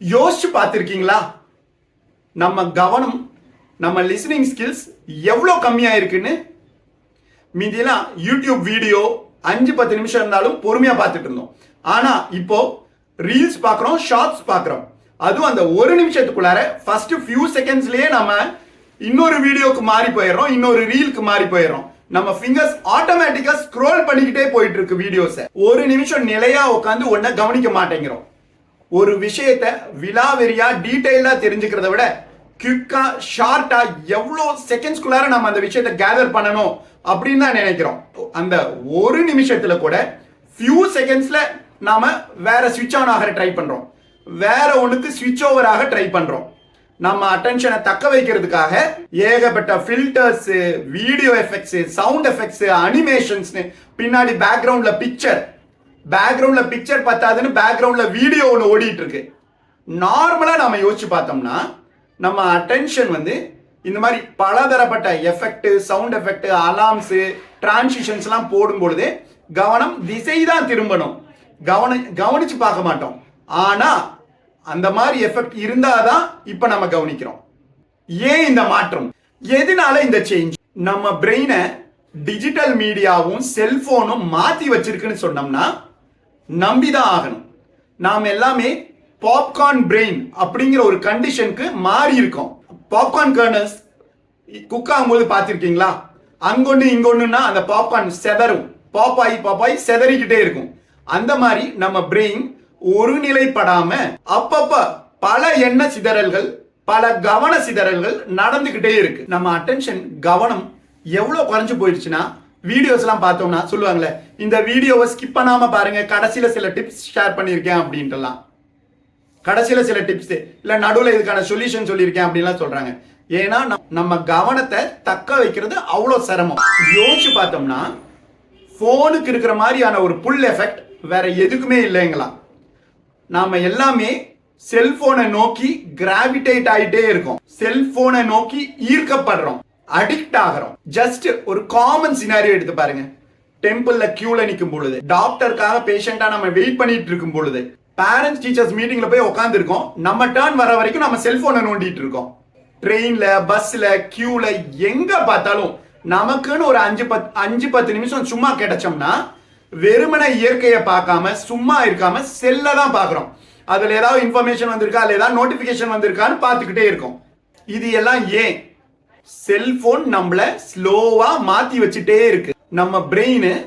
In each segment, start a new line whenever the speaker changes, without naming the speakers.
யோசிச்சு பார்த்துருக்கீங்களா? நம்ம கவனம் நம்ம லிசனிங் ஸ்கில்ஸ் எவ்வளோ கம்மியாக இருக்குன்னு மீதியெல்லாம் யூடியூப் வீடியோ அஞ்சு பத்து நிமிஷம் இருந்தாலும் பொறுமையாக பார்த்துட்டு இருந்தோம். ஆனால் இப்போ ரீல்ஸ் பார்க்குறோம் ஷார்ட்ஸ் பார்க்குறோம். அதுவும் அந்த ஒரு நிமிஷத்துக்குள்ளார ஃபர்ஸ்ட் ஃபியூ செகண்ட்ஸ்லேயே நம்ம இன்னொரு வீடியோக்கு மாறி போயிடுறோம் இன்னொரு ரீலுக்கு மாறி போயிடுறோம். நம்ம ஃபிங்கர்ஸ் ஆட்டோமேட்டிக்காக ஸ்க்ரோல் பண்ணிக்கிட்டே போயிட்டு இருக்கு வீடியோஸை ஒரு நிமிஷம் நிலையாக உட்காந்து ஒன்றை கவனிக்க மாட்டேங்கிறோம். ஒரு விஷயத்த விலாவெறியா டீட்டெயிலா தெரிஞ்சுக்கிறத விட குயிக்கா ஷார்ட்டா எவ்வளோ செகண்ட்ஸ்குள்ளார நம்ம அந்த விஷயத்தை கேதர் பண்ணணும் அப்படின்னு தான் நினைக்கிறோம். அந்த ஒரு நிமிஷத்துல கூட ஃபியூ செகண்ட்ஸ்ல நாம வேற சுவிட்ச் ஆன் ஆக ட்ரை பண்றோம். வேற ஒண்ணுக்கு சுவிட்ச் ஓவர் ஆக ட்ரை பண்றோம். நம்ம அட்டென்ஷனை தக்க வைக்கிறதுக்காக ஏகப்பட்ட filters video effects sound effects animations பின்னாடி பேக்ரவுண்ட்ல பிக்சர் பேக்ரவுண்ட்ல பிக்சர் பத்தாதுன்னு பேக்ரவுண்ட்ல வீடியோ ஒன்று ஓடிட்டு இருக்கு நார்மலா நம்ம யோசிச்சு பார்த்தோம்னா நம்ம அட்டென்ஷன் வந்து இந்த மாதிரி பலதரப்பட்ட எஃபெக்ட் சவுண்ட் எஃபெக்ட் அலார்ம்ஸ் டிரான்சிஷன்ஸ்லாம் போடும் பொழுது கவனம் திசை தான் திரும்பணும். கவன கவனிச்சு பார்க்க மாட்டோம். ஆனா அந்த மாதிரி எஃபெக்ட் இருந்தாதான் இப்ப நம்ம கவனிக்கிறோம். ஏன் இந்த மாற்றம்? எதனால இந்த சேஞ்ச் நம்ம பிரெயினை டிஜிட்டல் மீடியாவும் செல்போனும் மாத்தி வச்சிருக்குன்னு சொன்னோம்னா நம்பிதான் ஆகணும். நாம் எல்லாமே பாப்கார்ன் பிரெயின் அப்படிங்கிற ஒரு கண்டிஷனுக்கு மாறி இருக்கோம். பாப்கார்ன் கர்னல்ஸ் குக் ஆகும்போது பார்த்துருக்கீங்களா? அங்கொன்று இங்கொன்னுனா அந்த பாப்கார்ன் செதறும். பாப்பாய் பாப்பாய் செதறிக்கிட்டே இருக்கும். அந்த மாதிரி நம்ம பிரெயின் ஒருநிலைப்படாம அப்பப்ப பல எண்ண சிதறல்கள் பல கவன சிதறல்கள் நடந்துகிட்டே இருக்கு. நம்ம அட்டென்ஷன் கவனம் எவ்வளவு குறைஞ்சு போயிடுச்சுன்னா வீடியோஸ்லாம் பார்த்தோம்னா சொல்லுவாங்களே இந்த வீடியோவை ஸ்கிப் பண்ணாமல் பாருங்கள் கடைசியில் சில டிப்ஸ் ஷேர் பண்ணியிருக்கேன் அப்படின்ட்டுலாம். கடைசியில் சில டிப்ஸ் இல்லை நடுவில் இதுக்கான சொல்யூஷன் சொல்லியிருக்கேன் அப்படின்லாம் சொல்கிறாங்க ஏன்னா நம்ம கவனத்தை தக்க வைக்கிறது அவ்வளோ சிரமம். யோசிச்சு பார்த்தோம்னா ஃபோனுக்கு இருக்கிற மாதிரியான ஒரு புல் எஃபெக்ட் வேற எதுக்குமே இல்லைங்களா. நாம எல்லாமே செல்போனை நோக்கி கிராவிடேட் ஆகிட்டே இருக்கோம். செல்போனை நோக்கி ஈர்க்கப்படுறோம். அடிக்ட் ஆகிறோம். ஜஸ்ட் ஒரு காமன் சினாரியோ எடுத்து பாருங்க. டெம்பிள்ல கியூல நிற்கும் பொழுது டாக்டருக்காக பேஷண்டா நம்ம வெயிட் பண்ணிட்டு இருக்கும் பொழுது பேரண்ட்ஸ் டீச்சர்ஸ் மீட்டிங்ல போய் உட்காந்துருக்கோம் நம்ம டர்ன் வர வரைக்கும் நம்ம செல்போனை நோண்டிட்டு இருக்கோம். ட்ரெயின்ல பஸ்ல கியூல எங்க பார்த்தாலும் நமக்குன்னு ஒரு அஞ்சு பத்து அஞ்சு பத்து நிமிஷம் சும்மா கிடைச்சோம்னா வெறுமனை இயற்கையை பார்க்காம சும்மா இருக்காம செல்ல தான் பார்க்குறோம். அதுல ஏதாவது இன்ஃபர்மேஷன் வந்திருக்கா? இல்ல ஏதாவது நோட்டிபிகேஷன் வந்திருக்கான்னு பார்த்துக்கிட்டே இருக்கோம். இது எல்லாம் ஏன்? செல்போன் நம்மள ஸ்லோவா மாத்தி வச்சுட்டே இருக்கு. நம்ம பிரெயின்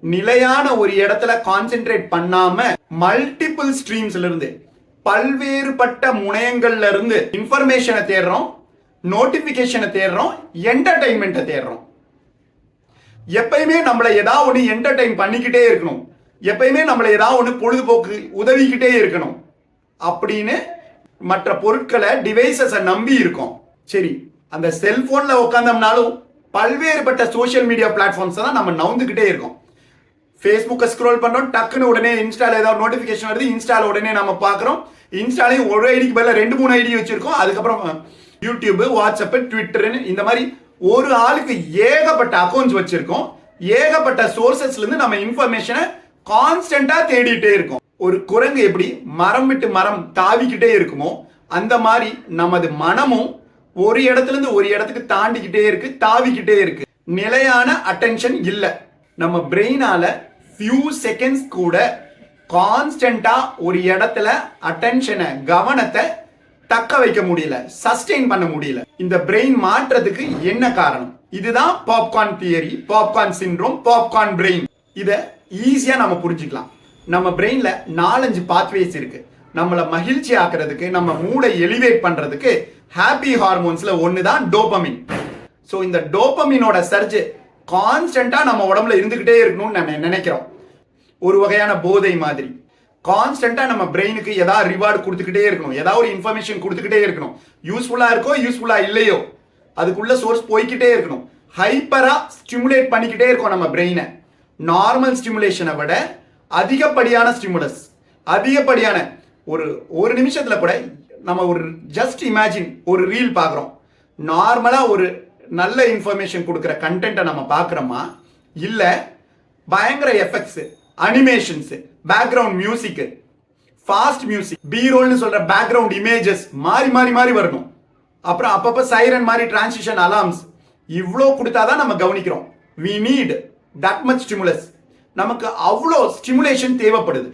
நிலையான ஒரு இடத்துல கான்சென்ட்ரேட் பண்ணாம மல்டிபிள் ஸ்ட்ரீம்ஸ்ல இருந்து பல்வேறுபட்ட முனையங்கள்ல இருந்து இன்ஃபர்மேஷனை தேடுறோம் நோட்டிபிகேஷனை தேடுறோம் என்டர்டைன்மெண்ட்டை தேடுறோம். எப்பயுமே நம்மளை ஏதாவது ஒன்று என்டர்டைன் பண்ணிக்கிட்டே இருக்கணும். எப்பயுமே நம்மளை ஏதாவது ஒன்று பொழுதுபோக்கு உதவிக்கிட்டே இருக்கணும். அப்படின்னு மற்ற பொருட்களை டிவைசஸை நம்பி இருக்கோம். சரி அந்த செல்போன்ல உட்காந்தோம்னாலும் பல்வேறுபட்ட சோஷியல் மீடியா பிளாட்ஃபார்ம்ஸ் தான் நம்ம நவுந்துக்கிட்டே இருக்கோம். ஃபேஸ்புக்கை ஸ்க்ரோல் பண்ணுறோம் டக்குன்னு உடனே இன்ஸ்டாவில் ஏதாவது நோட்டிஃபிகேஷன் வருது இன்ஸ்டால உடனே நம்ம பார்க்குறோம் இன்ஸ்டாலையும் ஒரு ஐடிக்கு பதிலாக ரெண்டு மூணு ஐடி வச்சுருக்கோம். அதுக்கப்புறம் யூடியூப்பு வாட்ஸ்அப்பு ட்விட்டர்னு இந்த மாதிரி ஒரு ஆளுக்கு ஏகப்பட்ட அக்கௌண்ட்ஸ் வச்சுருக்கோம். ஏகப்பட்ட சோர்சஸ்லேருந்து நம்ம இன்ஃபர்மேஷனை கான்ஸ்டண்ட்டாக தேடிட்டே இருக்கோம். ஒரு குரங்கு எப்படி மரம் விட்டு மரம் தாவிக்கிட்டே இருக்குமோ அந்த மாதிரி நமது மனமும் ஒரு இடத்துல இருந்து ஒரு இடத்துக்கு தாண்டிக்கிட்டே இருக்கு தாவிக்கிட்டே இருக்கு. நிலையான அட்டென்ஷன் இல்ல. நம்ம பிரெயினால ஃபியூ செகண்ட்ஸ் கூட கான்ஸ்டண்டா ஒரு இடத்துல அட்டென்ஷனை கவனத்தை தக்க வைக்க முடியல சஸ்டெயின் பண்ண முடியல. இந்த பிரெயின் மாற்றத்துக்கு என்ன காரணம்? இதுதான் popcorn theory popcorn syndrome popcorn brain இதை ஈஸியாக நம்ம புரிஞ்சுக்கலாம். நம்ம பிரெயினில் நாலஞ்சு பாத்வேஸ் இருக்கு. நம்மளை மகிழ்ச்சி ஆக்குறதுக்கு நம்ம மூளை எலிவேட் பண்ணுறதுக்கு ஹாப்பி ஹார்மோன்ஸில் ஒன்று தான் டோபமின் ஸோ இந்த டோபமினோட சர்ஜ் கான்ஸ்டண்ட்டாக நம்ம உடம்புல இருந்துக்கிட்டே இருக்கணும்னு நம்ம நினைக்கிறோம். ஒரு வகையான போதை மாதிரி. கான்ஸ்டண்ட்டாக நம்ம பிரெயினுக்கு ஏதாவது ரிவார்டு கொடுத்துக்கிட்டே இருக்கணும். ஏதாவது ஒரு இன்ஃபர்மேஷன் கொடுத்துக்கிட்டே இருக்கணும். யூஸ்ஃபுல்லாக இருக்கோ யூஸ்ஃபுல்லாக இல்லையோ. அதுக்குள்ள சோர்ஸ் போய்க்கிட்டே இருக்கணும். ஹைப்பராக ஸ்டிமுலேட் பண்ணிக்கிட்டே இருக்கும் நம்ம பிரெயினை நார்மல் ஸ்டிமுலேஷனை விட அதிகப்படியான ஸ்டிமுலஸ் அதிகப்படியான ஒரு ஒரு நிமிஷத்தில் கூட நம்ம ஒரு ஜஸ்ட் இமேஜின் ஒரு ரீல் பார்க்குறோம். நார்மலாக ஒரு நல்ல இன்ஃபர்மேஷன் கொடுக்குற கண்டென்ட்டை நம்ம பார்க்குறோமா? இல்லை பயங்கர effects animations background music fast music பீரோல்னு சொல்கிற பேக்ரவுண்ட் இமேஜஸ் மாறி மாறி மாறி வரணும். அப்புறம் அப்பப்போ சைரன் மாதிரி டிரான்சிஷன் அலார்ம்ஸ் இவ்வளோ கொடுத்தாதான் நம்ம கவனிக்கிறோம். We need that much stimulus நமக்கு அவ்வளோ ஸ்டிமுலேஷன் தேவைப்படுது.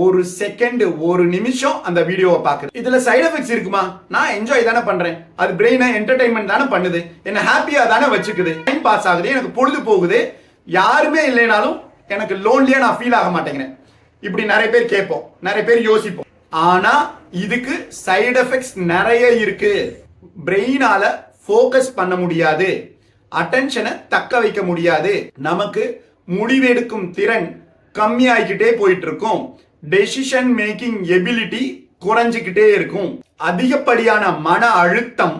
ஒரு செகண்ட் ஒரு நிமிஷம் அந்த வீடியோவை பார்க்குறது. இதுல சைடு எஃபெக்ட்ஸ் இருக்குமா? நான் என்ஜாய் தானே பண்றேன். அது பிரெயினை என்டர்டைன்மெண்ட் தானே பண்ணுது. என்ன ஹாப்பியா தானே வச்சுக்குது. டைம் பாஸ் ஆகுது எனக்கு பொழுது போகுது. யாருமே இல்லைனாலும் எனக்கு லோன்லியா நான் ஃபீல் ஆக மாட்டேங்கிறேன். இப்படி நிறைய பேர் கேட்போம். நிறைய பேர் யோசிப்போம். ஆனா இதுக்கு சைடு எஃபெக்ட்ஸ் நிறைய இருக்கு. பிரெயினால ஃபோக்கஸ் பண்ண முடியாது. அட்டென்ஷனை தக்க வைக்க முடியாது. நமக்கு முடிவெடுக்கும் திறன் கம்மியாகிக்கிட்டே போயிட்டு இருக்கும். டெசிஷன் மேக்கிங் எபிலிட்டி குறைஞ்சிக்கிட்டே இருக்கும். அதிகப்படியான மன அழுத்தம்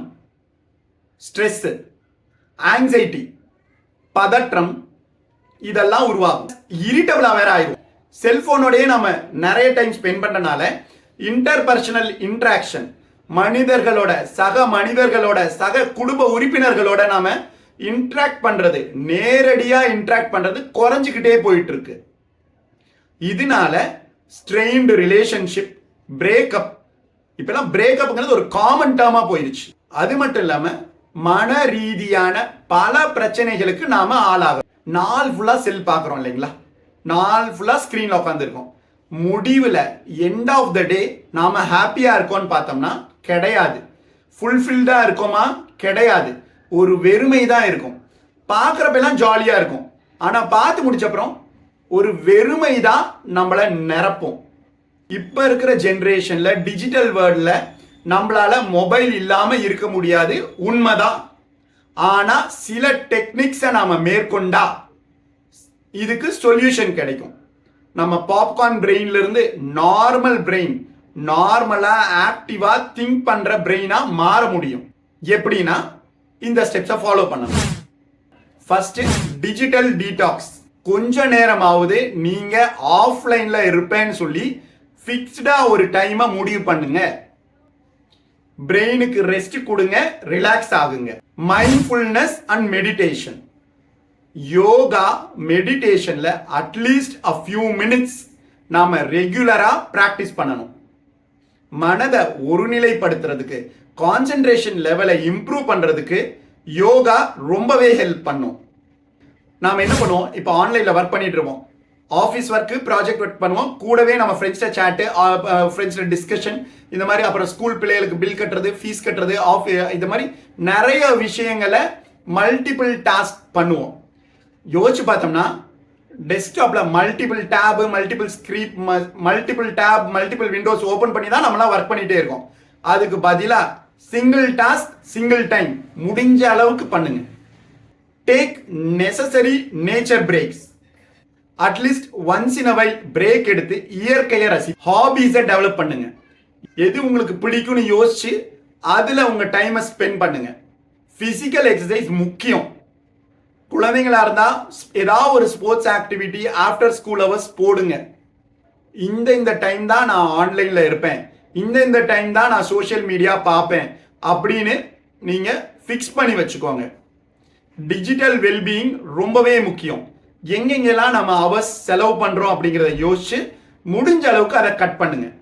ஸ்ட்ரெஸ் ஆங்ஸைட்டி பதற்றம் இதெல்லாம் உருவாகும். இரிட்டபிளாக வேற ஆயிடும் செல்போனோடயே நம்ம நிறைய டைம் ஸ்பெண்ட் பண்ணனால இன்டர்பர்சனல் இன்ட்ராக்ஷன் மனிதர்களோட சக மனிதர்களோட சக குடும்ப உறுப்பினர்களோட நாம இன்ட்ராக்ட் பண்றது நேரடியாக இன்ட்ராக்ட் பண்றது குறைஞ்சிக்கிட்டே போயிட்டு இருக்கு. இதனால ஸ்ட்ரெயின்டு ரிலேஷன்ஷிப் பிரேக்கப் இப்பெல்லாம் பிரேக்கப்புங்கிறது ஒரு காமன் டேர்மாக போயிடுச்சு அது மட்டும் இல்லாமல் மன ரீதியான பல பிரச்சனைகளுக்கு நாம ஆளாகும் நாள் ஃபுல்லாக செல் பார்க்குறோம் இல்லைங்களா? நாள் ஃபுல்லாக ஸ்க்ரீனில் உட்காந்துருக்கோம் முடிவில் எண்ட் ஆஃப் த டே நாம் ஹாப்பியாக இருக்கோம்னு பார்த்தோம்னா கிடையாது. ஃபுல்ஃபில்டாக இருக்கோமா? கிடையாது. ஒரு வெறுமை தான் இருக்கும். பார்க்குறப்பெல்லாம் ஜாலியாக இருக்கும். ஆனால் பார்த்து முடிச்சப்புறம் ஒரு வெறுமை தான் நம்மளை நிரப்பும். இப்போ இருக்கிற ஜென்ரேஷனில் டிஜிட்டல் வேர்ல்டில் நம்மளால் மொபைல் இல்லாமல் இருக்க முடியாது. உண்மைதான். ஆனால் சில டெக்னிக்ஸை நாம் மேற்கொண்டா இதுக்கு சொல்யூஷன் கிடைக்கும். நம்ம பாப்கார்ன் பிரெயின்லேருந்து நார்மல் பிரெயின் நார்மலாக ஆக்டிவாக திங்க் பண்ணுற பிரெயினாக மாற முடியும். எப்படின்னா இந்த ஸ்டெப்ஸை ஃபாலோ பண்ணணும். ஃபஸ்ட்டு டிஜிட்டல் டீடாக்ஸ் கொஞ்ச நேரமாவது நீங்க ஆஃப்லைன்ல இருப்பேன்னு சொல்லி ஃபிக்ஸ்டா ஒரு டைமை முடிவு பண்ணுங்க. பிரெயினுக்கு ரெஸ்ட் கொடுங்க ரிலாக்ஸ் ஆகுங்க. Mindfulness and meditation yoga மெடிடேஷன்ல at least a few minutes நாம ரெகுலரா பிராக்டிஸ் பண்ணணும். மனதை ஒருநிலைப்படுத்துறதுக்கு கான்சென்ட்ரேஷன் லெவலை இம்ப்ரூவ் பண்றதுக்கு யோகா ரொம்பவே ஹெல்ப் பண்ணும். நாம் என்ன பண்ணுவோம்? இப்போ ஆன்லைனில் ஒர்க் பண்ணிட்டு இருப்போம். ஆஃபீஸ் ஒர்க்கு ப்ராஜெக்ட் ஒர்க் பண்ணுவோம். கூடவே நம்ம ஃப்ரெண்ட்ஸ்ட சேட்டு ஃப்ரெண்ட்ஸ்ட டிஸ்கஷன் இந்த மாதிரி அப்புறம் ஸ்கூல் பிள்ளைகளுக்கு பில் கட்டுறது ஃபீஸ் கட்டுறது ஆஃப் இந்த மாதிரி நிறைய விஷயங்களை மல்டிபிள் டாஸ்க் பண்ணுவோம். யோசிச்சு பார்த்தோம்னா டெஸ்க்டாப்பில் multiple tab multiple screen multiple tab multiple windows open பண்ணி தான் நம்மளாம் ஒர்க் பண்ணிகிட்டே இருக்கோம். அதுக்கு பதிலாக சிங்கிள் டாஸ்க் சிங்கிள் டைம் முடிஞ்ச அளவுக்கு பண்ணுங்கள் take necessary nature breaks at least once in a break எடுத்து இயற்கையை ரசி ஹாபீஸை டெவலப் பண்ணுங்க. எது உங்களுக்கு பிடிக்கும்னு யோசிச்சு அதில் உங்கள் டைமை ஸ்பெண்ட் பண்ணுங்க. ஃபிசிக்கல் எக்ஸசைஸ் முக்கியம். குழந்தைங்களா இருந்தால் ஏதாவது ஒரு sports activity after school hours போடுங்க. இந்த இந்த டைம் தான் நான் ஆன்லைனில் இருப்பேன். இந்த இந்த டைம் தான் நான் சோஷியல் மீடியா பார்ப்பேன். அப்படின்னு நீங்கள் ஃபிக்ஸ் பண்ணி வச்சுக்கோங்க. டிஜிட்டல் வெல்பீயிங் ரொம்பவே முக்கியம். எங்கெங்கெல்லாம் நம்ம அவர்ஸ் செலவு பண்ணுறோம் அப்படிங்கிறத யோசிச்சு முடிஞ்ச அளவுக்கு அதை கட் பண்ணுங்கள்